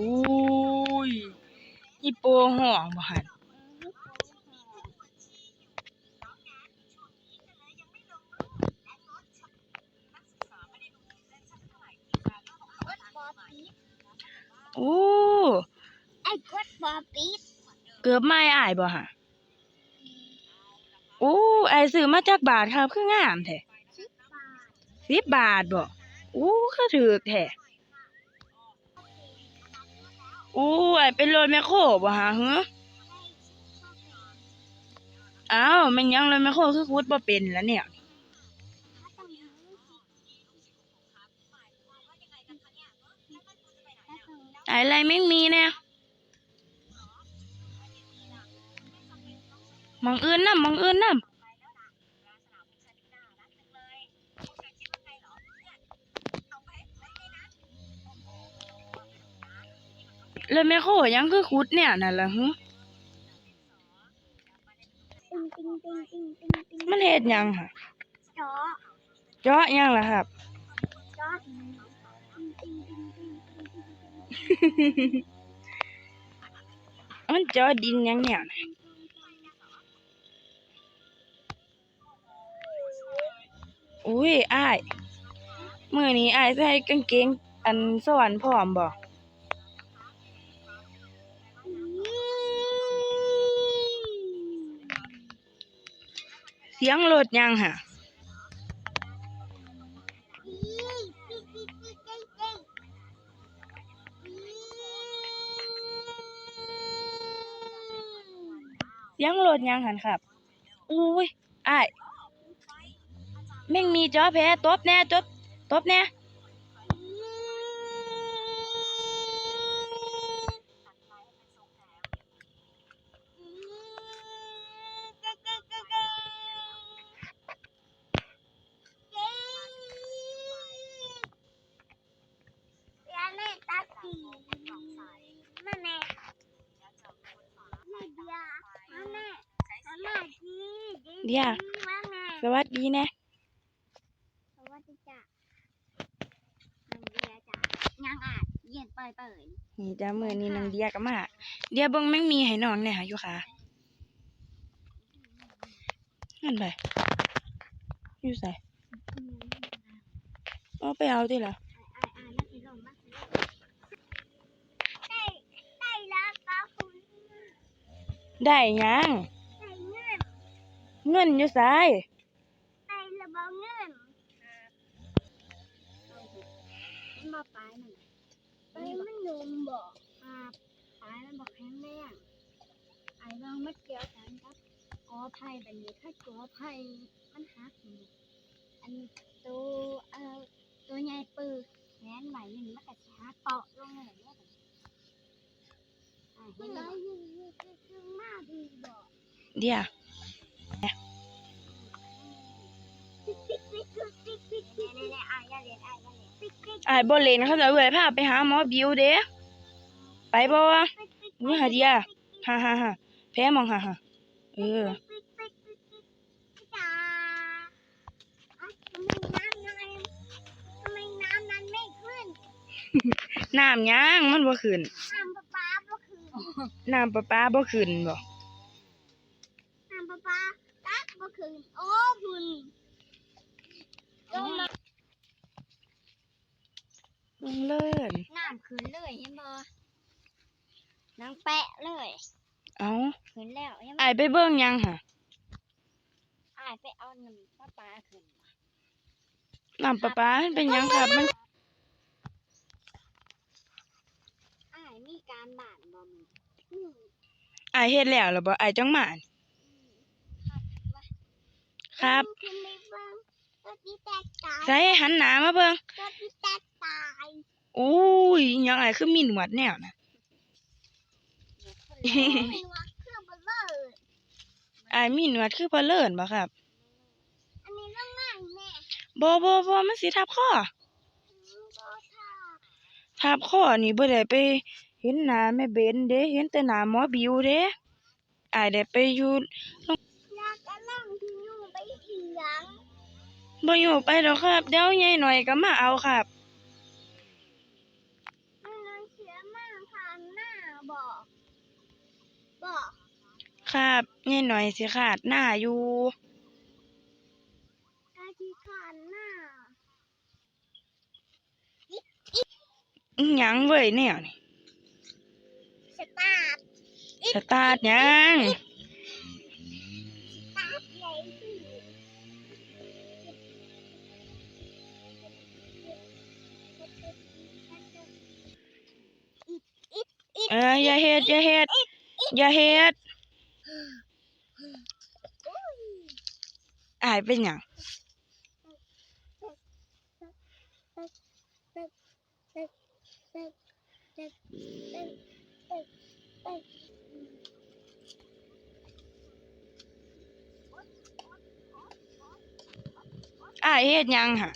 อุ้ยฮิปโปห้องบ่หันโอ้ไอ้กดบอปีดเกือบไม้อายบ่ฮะโอ้ไอซื้อมาจากบาทครับคืองามแท้สิบบาทบ่โอ้คือถูกแท้ อ้ไอายเป็นรถแมคโครบ่ฮะฮะอ้าวม่นยังรถแมคโครคือขุดบ่เป็นแล้วเนี่ยอะไรไม่มีเนี่ยมองอื่นนำมองอื่นนำ เลยแม่โคยังคือคุดเนี่ยนั่นล่ะฮึติงติงติงติงติงติงมันเฮ็ดหยังฮะจอเจาะหยังล่ะครับ จอติงติงติงติงติงติงมันเจาะดินหยังเนี่ยน่ะอุ้ยอ้ายมื้อนี้อ้ายใส่กางเกงอันสวรรค์พร้อมบ่ เสียงรถยังฮะเสียงรถยังหันครับ อุ้ยอ้ายแม่งมีจอแพ้ตบแน่ตบตบแน่ เดี๋ยวสวัสดีแน่สวัสดีจ้ะนังเดียจ้ะยังอะเย็นเปิดเปิดนี่จ้ามือนี้นางเดียก็มา เดียเบิ่งแม่งมีให้น้องแหน่หะอยู่ค่ะนั่นไปอยู่ใส่เอาไปเอาติล่ะอ่าอ่านักสิลงมาสิได้ได้แล้วก็คุณได้หยังได้เงิน เงินอยู่ไสได้ระเบาเงินมันมาปลายมันปลายมันนมบอกอ่าปลายมันบอกแข็งแรงไอ้บางมัดเกี่ยวกันครับกอไผ่แบบนี้ถ้ากอไผ่มันหักนี่อันตัวเอ่อตัวใหญ่ปือแขนไหวนี่มันก็สิหักเปาะลงเลยเนี่ยอ่าเห็นไหมมาดีบอกเดีย อ้ายบ่เล่นเขาจะเอื้อยพาไปหาหมอบิวเด้ไปบ่วะอุ้ยหาเดียฮ่าฮ่าฮ่าแพ้มองฮ่าฮ่าเออทำไมน้ำนั้นไม่ขึ้นน้ำหยังมันบ่ขึ้นน้ำประปาก็คือน้ำประปาบ่ขึ้นบ่ น้ำประปาตักก็ คือโอ้คุณลงมาลงเลิ่นน้ำขึ้นเลยเห็นบ่น้ำแปะเลยเอ้าขึ้นแล้วเห็นบ่อ้ายไปเบิ่งหยังห่ะอ้ายไปเอาน้ำประปาขึ้นน้ำประปามันเป็นหยังครับมันอ้ายมีการบ้านบ่มีอืมอ้ายเฮ็ดแล้วล่ะบ่อ้ายจังมาอั่น ครับขึ้นไปเบิ่งตัวที่แตกตายใส่หันหน้ามาเบิ่งตัวที่แตกตายอุ้ยอิหยังอ้ายคือมีหนวดแนวน่ะไม่ว่าเครื่องเบลเลอร์อ้ายมีหนวดคือพอเลิ่นบ่ครับอันนี้ต้องง่ายแน่บ่บ่บ่มันสิทับคออืมก็ถ้าทับคอนี่บ่ได้ไป เห็นหน้าแม่เบนเด้เห็นแต่หน้าหมอบิวเด้อ้ายได้ไปอยู่อยากจะนั่งที่นู่นไปเถี ยังบ่อยู่ไปหรอกครับ เดี๋ยวใหญ่หน่อยก็มาเอาครับมันเชื่อมากทางหน้าบอกบอกครับใหญ่หน่อยสิขาดหน้าอยู่กาจีขานหน้าอิหยังเว้ยแนวนี่สตาร์ทสตาร์ทยัง เอออย่าเฮ็ดอย่าเฮ็ดอย่าเฮ็ดอายเป็นหยังอายเฮ็ดหยังหะ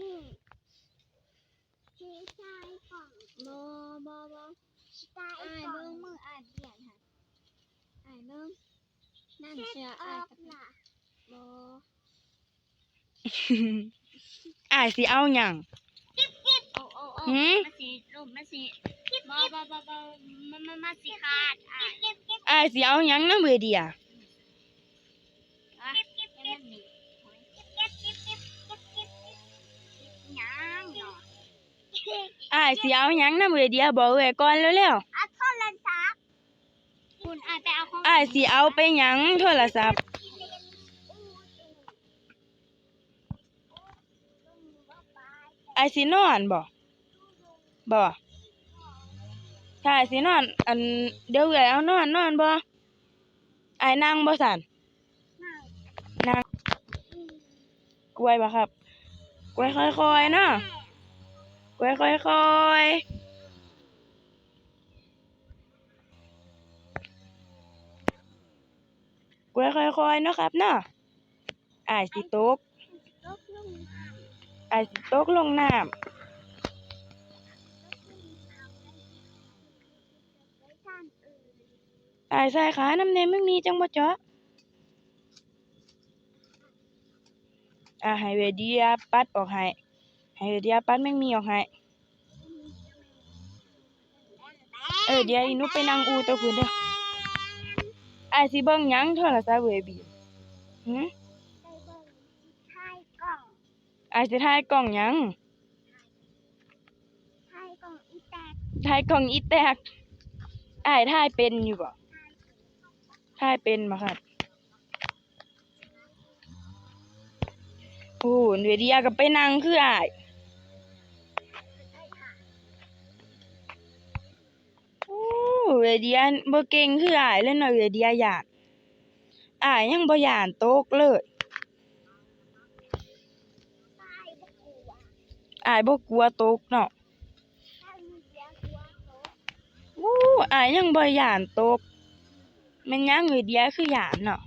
นี่ชี้ชายของบอบอบอชายอ่ายเบิ้งมืออ่ายเปลี่ยนค่ะอ่ายเบิ้งนั่นเชื่ ออ่ายกับล่ะบออายสิเอาหยังโอ้โอ้โอ้หืมมาสิลูกมาสิบอบอบอบอมามามาสิขาดอ่ายอายสิเอาหยังนำเวเดียอะยังนั่นนี่ยังเนาะอายสิเอาหยังนำเวเดียบอกเอ้ยก่อนเร็วอะโทรศัพท์คุณอ่ายไปเอาของๆอายสิเอาไปหยังโทรศัพท์อายสินอนบ่บ่ถ้าอายสินอน อันเดี๋ยวเอ้ยเอานอนนอนบ่อายนั่งบ่สั่นนั่ง กล้วยบ่ครับ กล้วยค่อยๆเนาะกล้วยค่อยๆกล้วยค่อยๆเนาะครับเนาะอายสิตกลูกลุงอายสิตกลงน้ำไว้ท่านอื่นอายใส่ขาน้ำเนมึงมีจังบ่เจาะ อ่าให้เวเดียปัดออกให้ให้เวเดียปัดแม่งมีออกให้เออเดี๋ยวอีหนุไปนั่งอูตัวคุณเด้ออายสิเบิ่งหยังโทรศัพท์เวบีหึไปเบิ่งท้ายกล่องอายสิถ่ายกล้องหยังท้ายกล่องอีแตกถ่ายกล้องอีแตกอายถ่ายเป็นอยู่บ่ถ่ายเป็นบ่ครับ โอ้เวเดียก็ไปนั่งคืออายโอ้เวเดียนบ่เก่งคืออ้ายเลยเนาะเวเดียย่านอ้ายยังบ่ย่านตกเลยตายบ่กลัวอ้ายบ่กลัวตกเนาะโอ้อายยังบ่ย่านตกม่นยังเวเดียคือย่านเนาะ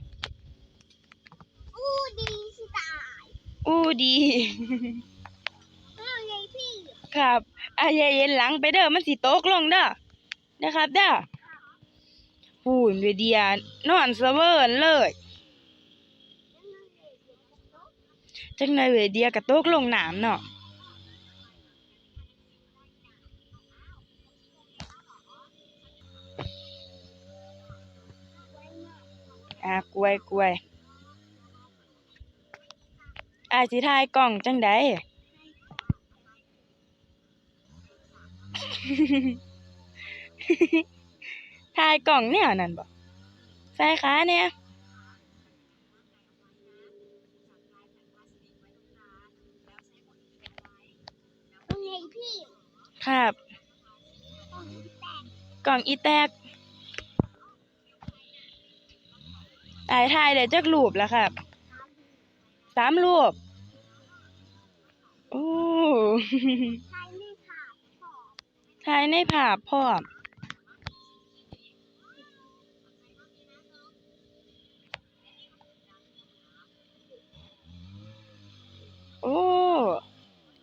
อู้ดีสิตาย อู้ดีข้าไงพี่ครับอายอย่าเย็นหลังไปเด้อมันสิตกลงเด้อนะครับเด้อพูนเวเดียนอนสะเวิร์นเลยจังได๋เวเดียก็ตกลงน้ำเนาะอ่ากล้วยกล้วย อายสิถ่ายกล่องจังไดถ่ายกล่องแนวนั้นบ่ใส่ขาเนี่ยเอาไงพี่ครับ กล่องอีแตกกล่องอีแตกอายถ่ายได้จักรูปแล้วครับ สามรูปโอ้ใช้ไม่ขาดขอบถ่ายในภาพพร้อมโอ้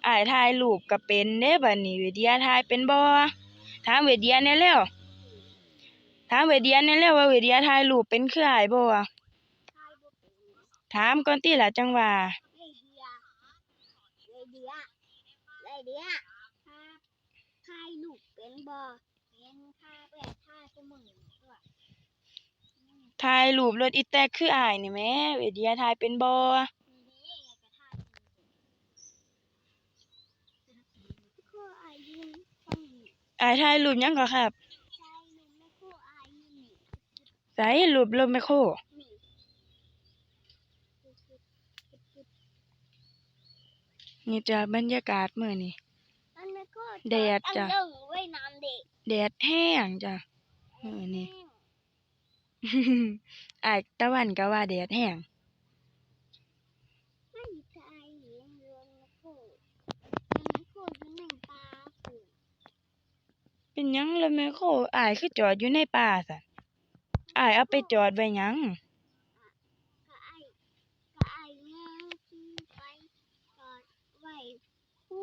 อายถ่ายรูปก็เป็นเด้บัดนี้เวเดียถ่ายเป็นบ่ถามเวเดียแหน่แล้วถามเวเดียแหน่แล้วว่าเวเดียถ่ายรูปเป็นคืออายบ่ใช้บ่เป็น ถามก่อนติล่ะจังว่าไอเดียไอเดียไอเดียครับถ่ายรูปเป็นบ่เป็นค่ะแบบถ่ายเสมอตัวถ่ายรูปรถอีแตกคืออ้ายนี่แหมเวเดียถ่ายเป็นบ่นี่อยากจะถ่ายก็อายุต้องมีอ้ายถ่ายรูปหยังก็ครับใช่หนูไม่คู่อายุนี่ไสรูปรถแมคโคร นี่นี่จ้ะบรรยากาศมื้อนี้มันไม่คู่แดดจ้ะตั้งเรื่องไว้น้ำเด็กแดดแห้งจ้ะมื้อนี้อ้ายตะวันก็ว่าแดดแห้งไม่ใช่เรื่องเรื่องไม่คู่มันไม่คู่อยู่ในป่าฝุ่นเป็นหยังรถแมคโครอ้ายคือจอดอยู่ในป่าซั่นอ้ายเอาไปจอดไว้หยัง ก็ไอ้ก็ไอ้เงี้ยที่ไปจอดไว้พู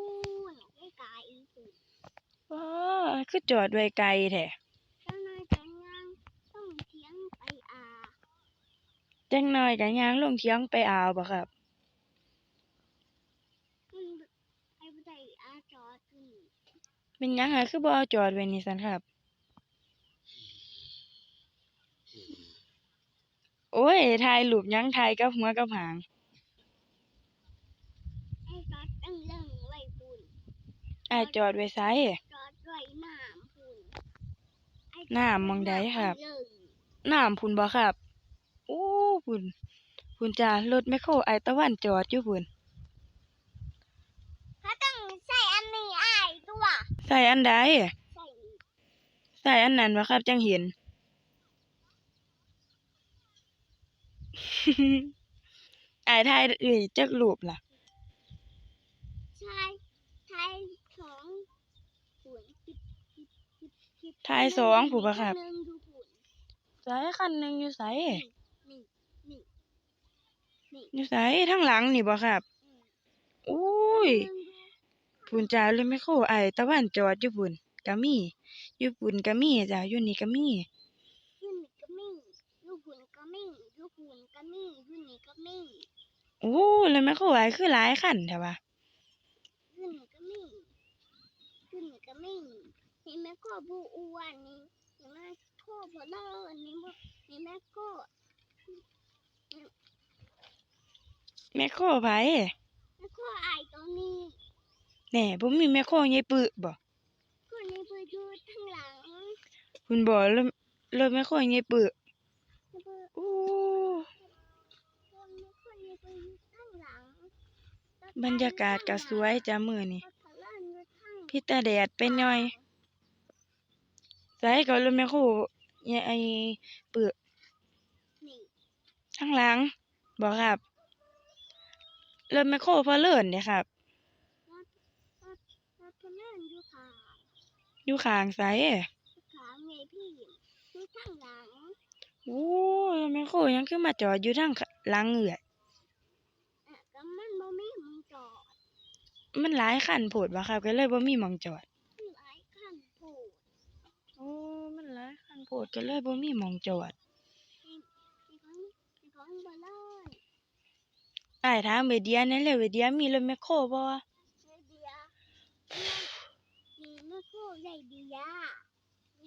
นไกลๆฝุ่น ว้าคือจอดไว้ไกลแท้เจ้านายจังยังต้องเถียงไปอาจังน้อยก็ย่างลงเถียงไปเอาบ่ครับมันไอ้บ่ได้อาจอดขึ้นเป็นหยังอะคือบ่เอาจอดไว้นี่ซั่นครับ โอ้ยถ่ายรูปหยังถ่ายกับหัวกับหาง ไอ้จอดตั้งเรื่องไว้ฝุ่นอ้ายจอดไว้ไสจอดไว้ น้ำฝุ่นไอ้น้ำหม้องใดครับตั้งเองน้ำพุ่นบ่ครับโอ้พุ่นพุ่นจ้ารถแมคโครอ้ายตะวันจอดอยู่พุ่นเขาต้องใส่อันนี้อ้ายตัว ใส่อันใดใส่นี่ใส่อันนั้นบ่ครับจังเห็นอ้ายถ่ายเอ้ยจักรูปล่ะ ใช่ใช่สองฝุ่นคิดคิดคิดคิด ถ่ายสองผู้บ่ครับหนึ่งดูฝุ่นใส่คันหนึงอยู่ไสนี่นี่นี่นี่อยู่ไสทางหลังนี่บ่ครับอืมอุ้ยหนึ่งดูพุ่นจ้ารถแมคโครอ้ายตะวันจอดอยู่พุ่นก็มีอยู่พุ่นก็มีจ้ะอยู่นี่ก็มียูนิก็มียูหุ่นก็มียูหุ่นก็มียูนิก็มีโอ้รถแมคโครอ้ายคือหลายคันแท้ว่ะยูนิก็มียูนิก็มี นี่แม่ก็บูอ้วนนี่นี่แม่โคบเลอนี่บ่นี่แม่ก็แมคโครไผแม่ก็อายตรงนี้แหน่บ่มีแมคโครใหญ่ปึบ่คนนี้เพื่อดูทั้งหลังคุณบ่รถรถแมคโครใหญ่ปึเพื่อโอ้คนนี้คนนี้เพื่อดูทั้งหลังบรรยากาศก็สวยจ้ะมื้อนี้รถทะเลาะอยู่ทั้งพี่ตาแดดไปหน่อย ใส่ก็รถแมคโครใหญ่ไอ้ปึนี่ข้างหลังบ่ครับรถแมคโครพอเลิ่นเด้ครับรถรถรถทะเลาะอยู่ค่ะอยู่ข้างไสขาไงพี่ดูทั้งหลังโอ้รถแมคโครยังคือมาจอดอยู่ทางหลังเอื้อยอะก็มันบ่มีมึงจอด มันหลายคันโพดบ่ครับก็เลยบ่มีหม้องจอด หลายคันโผล่ โอ้มันหลายคันโพดก็เลยบ่มีหม้องจอดนี่ของนี่ของบ่เลยอ้ายถามเวเดียนั่นแหละเวเดียมีรถแมคโครบ่เดียเดียนี่ไม่โคใหญ่เดีย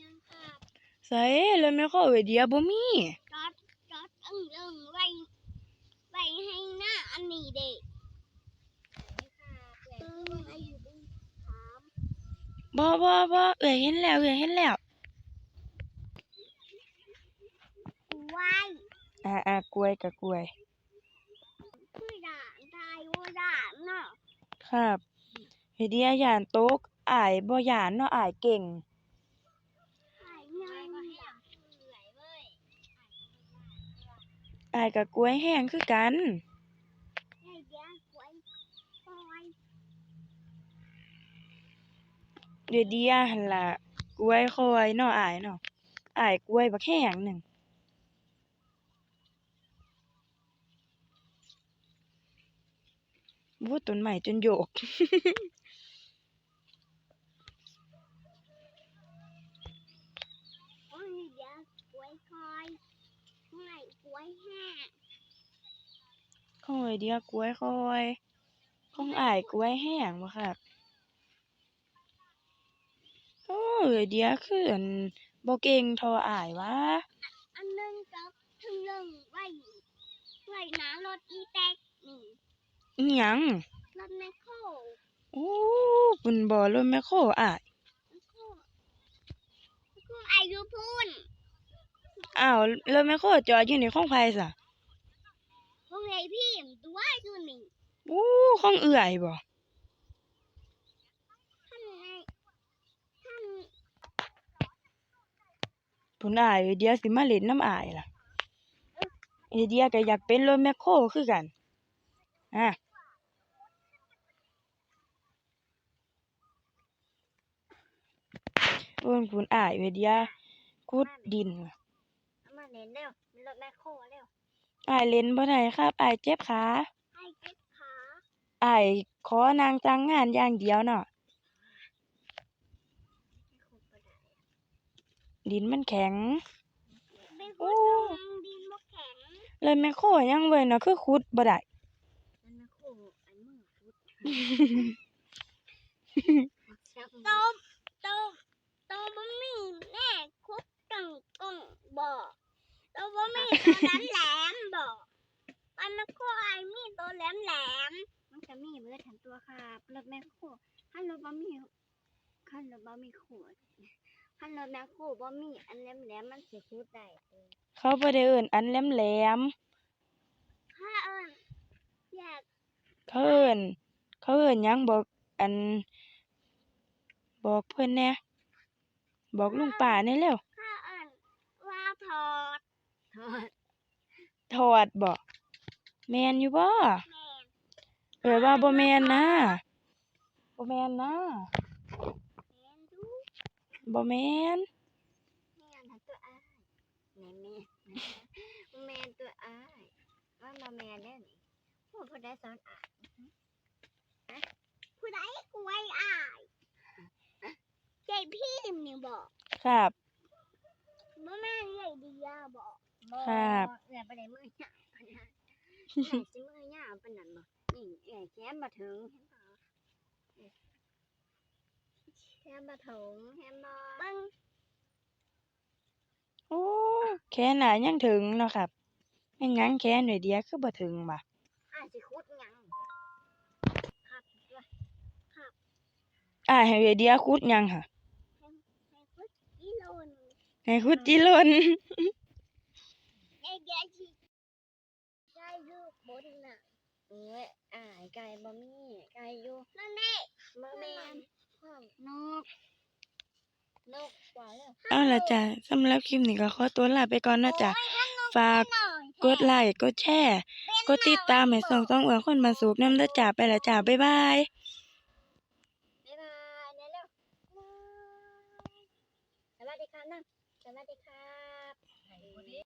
ยังครับใส่รถแมคโครเวเดียบ่มีจอดจอดตึงเอิงไว้ไว้ให้หน้าอันนี้เด็กตึงให้อยู่ดีถามบ่บ่บ่เอ้ยเห็นแล้วเอ้ยเห็นแล้ว ไว้อ่าอ่ากล้วยกับกล้วยคือด่านตายว่าด่านเนาะครับเวเดียย่านตกอ้ายบ่ย่านเนาะอ้ายเก่งหายงานอยากเหนื่อยเว้ยอ้ายกับกล้วยแห้งคือกันไอ้เดียวไว้ปล่อยเวเดียหั่นล่ะกล้วยคอยเนาะอ้ายเนาะอ้ายกล้วยบักแห้งหนึง วู้ต้นไม้จนโยกโอ้ยเดี๋ยวกล้วยคอยไม่กล้วยแห้งของไอเดียกล้วยค่อยของอ้ายกล้วยแห้งบ่ครับโอ้ไอเดียคืออันบ่เก่งเท่าอ้ายวะอันหนึงกับถึงเรื่องไว้ไว้หน้ารถอีแตกนี่ อิหยังรถแมคโครโอ้ปุ่นบ่รถแมคโครอ้ายแมคโครแมคโครอายุพูนอ้าวรถแมคโครจอดอยู่ในของไผซะพวกไอพี่มตัวอยู่นี่โอ้ของเอื้อยบ่ท่านไอท่านพุ่นอ้ายไอเดียสิมาเล่นน้ำอ้ายล่ะไอเดียก็อยากเป็นรถแมคโครคือกันอะ เพิ่นพุ่นอ้ายไอเดียขุดดินว่ะเอามาเล่นเร็วรถแมคโครเร็วอ้ายเล่นบ่ได้ครับอ้ายเจ็บขาให้เก็บขาอ้ายขอนางจ้างงานอย่างเดียวเนาะแมคโครก็ได้ดินมันแข็งเป็นโอ้คนดินบกแข็งเลยแมคโครยังเว้ยเนาะคือขุดบ่ได้นั่นแมคโครอันมือฟุตโตโตโตบ่มีแม่ คุกกังกงบ่โตบ่มีตัวแหลมแหลมบ่มันแมคโครไอมีตัวแหลมแหลมมันจะมีเบิดทั้งตัวครับรถแมคโครถ้ารถบ่มีคันรถบ่มีขวดคันรถแมคโครบ่มีอันแหลมแหลมมันสิคุดได้เออเขาบ่ได้เอิ้นอันแหลมถ้าเอิ้นอยากเขาเอิ้นเขาเอิ้นหยังบอกอัน บอกเพิ่นแหน่บอกลุงป้าแหน่เร็วถ้ว ถอด ถอดถอดบ่แม่นอยู่บ่แม่นเอ้ยว่าบ่แม่นนะบ่แม่นนะแม่นดูบ่แม่นแม่นทั้งตัวอ้ายแม่นแม่นแม่นตัวอ้ายว่ามาแม่นแล้วนี่ผู้ผู้ใดสอนอ้ายฮะผู้ใดกล้วยอ้ายใจพี่นี่บอกครับบ่แม่นใหญ่ดียาบอก ครับเอื้อยบ่ได้มือหยาปานนั้นเอื้อยสิมือหยาปานนั้นบ่นี่เอื้อยแขนบ่ถึงเห็นบ่แขนบ่ถึงเห็นบ่เบิ่งโอ้แค่น่ะยังถึงเนาะครับแม่นหยังแค่หน่อยเดียวคือบ่ถึงบ่อ้ายสิขุดหยังครับด้วยอ้ายให้เอ้ยเดียขุดหยังค่ะให้ขุดอีโลนให้ขุดจิลน ไอ้แกสิไก่อยู่บนน่ะ เอ้ยอ้ายไก่บ่มีไก่อยู่นั่นแน่บ่แม่นนกนกว่าแล้วเอาล่ะจ้ะสำหรับคลิปนี้ก็ขอตัวลาไปก่อนเนาะจ้ะฝากกดไลค์กดแชร์ กดติดตามให้ส่องต้องอวคนมาสูบน้ำเด้อจ้าไปละจ้าบ๊ายบาย